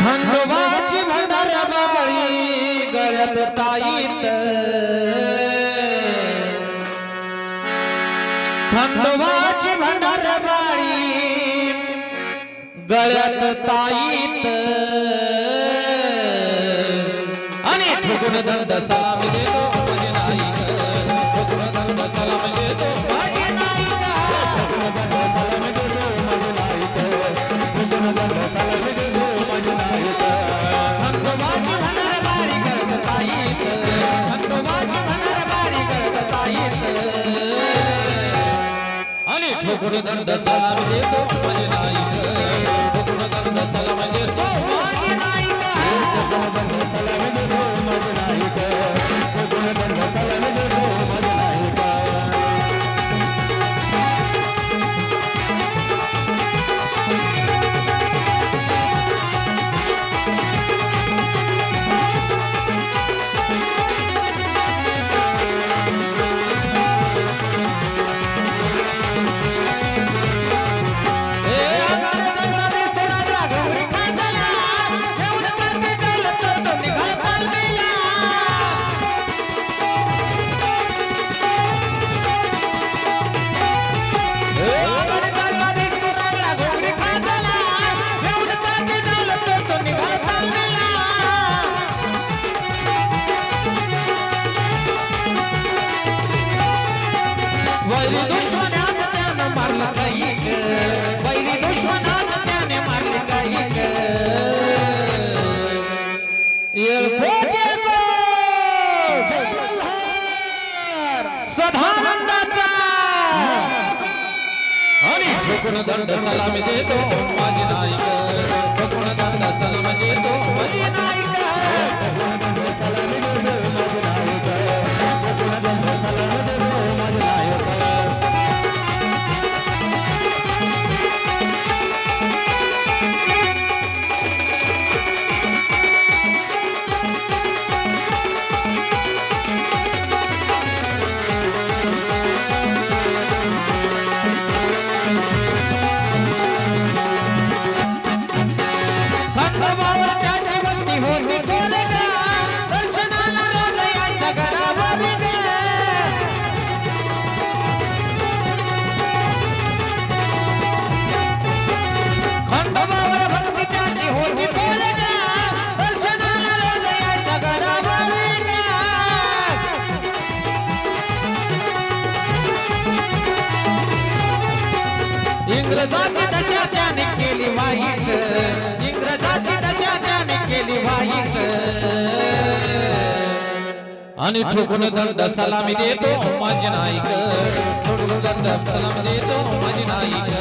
खंडोबाची भंडार बाळी गळ्यात ताईत खंडोबाची भंडार बाळी गळ्यात ताईत आणि ठुकून दंड सलामी देतो ठोकून दंड सलाम देतो म्हणजे नाही ठोकून दंड सलाम कोकण दंड सलाम देतो माझी नायक. कोकण दंड सलाम देतो माझी नायक. कोकण दंड सलाम देतो. इंग्रजाची दशा त्याने केली वाईट इंग्रजाची दशा त्याने केली वाईट आणि ठोकून दंड सलामी देतो माझी ग ठोकून दंड सलामी देतो माझी नाही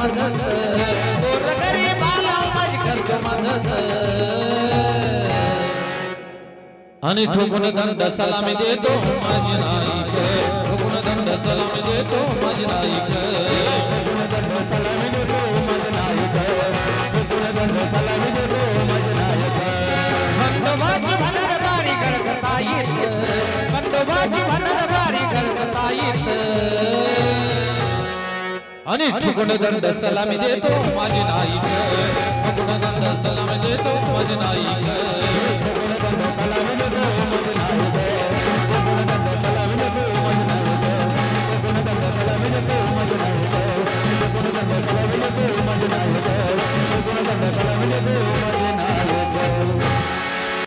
मदत. गोर गरीबाला माझी करतो मदत. आणि ठोकून दंड सलामी देतो माझी नाही ग. ठोकून दंड सलामी देतो माझी नाही आणि ठुकून दंड सलामी देतो माझी नाही ग ठुकून दंड सलामी देतो माझी नाही ग